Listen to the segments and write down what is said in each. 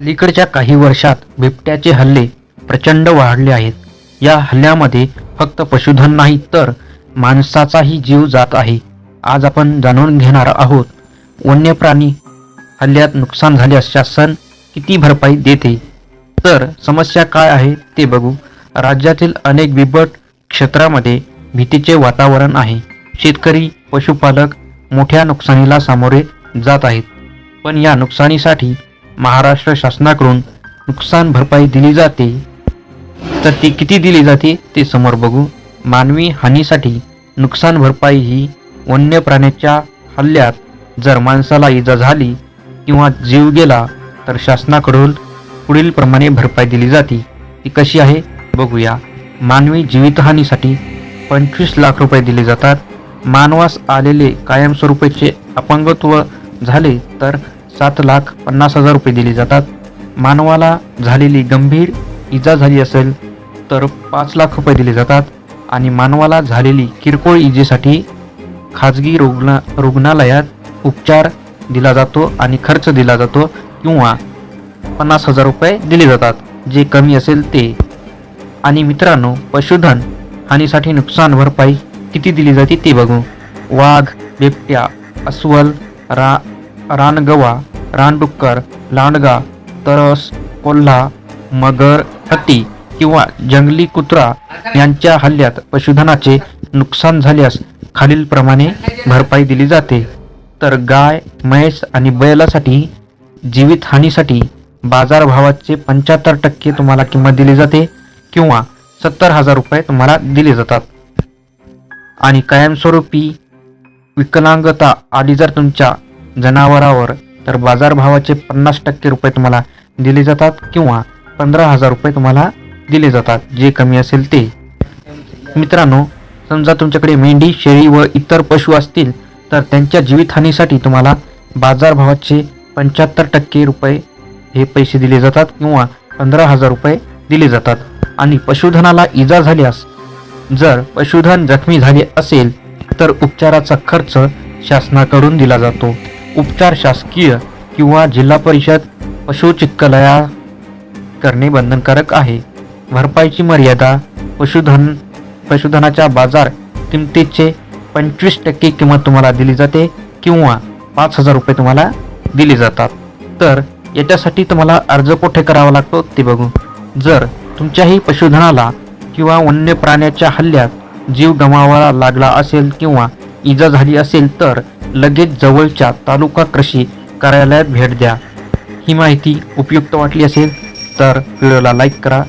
अलीकडच्या काही वर्षात बिबट्याचे हल्ले प्रचंड वाढले आहेत. या हल्ल्यामध्ये फक्त पशुधन नाही तर माणसाचाही जीव जात आहे. आज आपण जाणून घेणार आहोत वन्य प्राणी हल्ल्यात नुकसान झाल्यास शासन किती भरपाई देते? तर समस्या काय आहे ते बघू. राज्यातील अनेक बिबट क्षेत्रामध्ये भीतीचे वातावरण आहे. शेतकरी पशुपालक मोठ्या नुकसानीला सामोरे जात आहेत. पण या नुकसानीसाठी महाराष्ट्र शासनाकडून नुकसान भरपाई दिली जाते. तर ती किती दिली जाते ते समोर बघू. मानवी हानीसाठी नुकसान भरपाई ही वन्य प्राण्याच्या हल्ल्यात जर माणसाला इजा झाली किंवा जीव गेला तर शासनाकडून पुढील प्रमाणे भरपाई दिली जाते. ती कशी आहे बघूया. मानवी जीवितहानीसाठी पंचवीस लाख रुपये दिले जातात. मानवास आलेले कायमस्वरूपाचे अपंगत्व झाले तर सात लाख पन्नास हजार रुपये दिले जातात. मानवाला झालेली गंभीर इजा झाली असेल तर पाच लाख रुपये दिले जातात. आणि मानवाला झालेली किरकोळ इजेसाठी खाजगी रुग्ण रुग्णालयात उपचार दिला जातो आणि खर्च दिला जातो किंवा पन्नास हजार रुपये दिले जातात. जे कमी असेल ते. आणि मित्रांनो पशुधन हानीसाठी नुकसान भरपाई किती दिली जाते ते बघू. वाघ बिबट्या अस्वल रा रानगवा रानडुक्कर लांडगा तरस कोल्हा मगर हत्ती किंवा जंगली कुत्रा यांच्या हल्ल्यात पशुधनाचे नुकसान झाल्यास खालीलप्रमाणे भरपाई दिली जाते. तर गाय म्हैस आणि बैलासाठी जीवितहानीसाठी बाजारभावाचे पंच्याहत्तर टक्के तुम्हाला किंमत दिली जाते किंवा सत्तर हजार रुपये तुम्हाला दिले जातात. आणि कायमस्वरूपी विकलांगता आली जर तुमच्या जनावरावर तर बाजारभावाचे पन्नास टक्के रुपये तुम्हाला दिले जातात किंवा पंधरा हजार रुपये तुम्हाला दिले जातात. जे कमी असेल ते. मित्रांनो समजा तुमच्याकडे मेंढी शेळी व इतर पशु असतील तर त्यांच्या जीवितहानीसाठी तुम्हाला बाजारभावाचे पंच्याहत्तर टक्के रुपये हे पैसे दिले जातात किंवा पंधरा हजार रुपये दिले जातात. आणि पशुधनाला इजा झाल्यास जर पशुधन जखमी झाले असेल तर उपचाराचा खर्च शासनाकडून दिला जातो. उपचार शासकीय किंवा जिल्हा परिषद पशुचिक्कलया करणे बंधनकारक आहे. भरपाईची मर्यादा पशुधन पशुधनाच्या बाजार किमतीचे पंचवीस टक्के किंमत तुम्हाला दिली जाते किंवा पाच हजार रुपये तुम्हाला दिले जातात. तर याच्यासाठी तुम्हाला अर्ज कुठे करावा लागतो ते बघू जर तुमच्याही पशुधनाला किंवा वन्य प्राण्याच्या हल्ल्यात जीव गमावावा लागला असेल किंवा इजा झाली असेल तर लगेच जवळच्या तालुका कृषी कार्यालयात भेट द्या. ही माहिती उपयुक्त वाटली असेल तर व्हिडिओला लाईक करा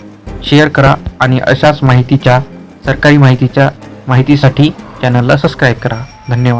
शेअर करा आणि अशाच माहितीच्या सरकारी माहितीच्या माहितीसाठी चॅनलला सबस्क्राईब करा. धन्यवाद.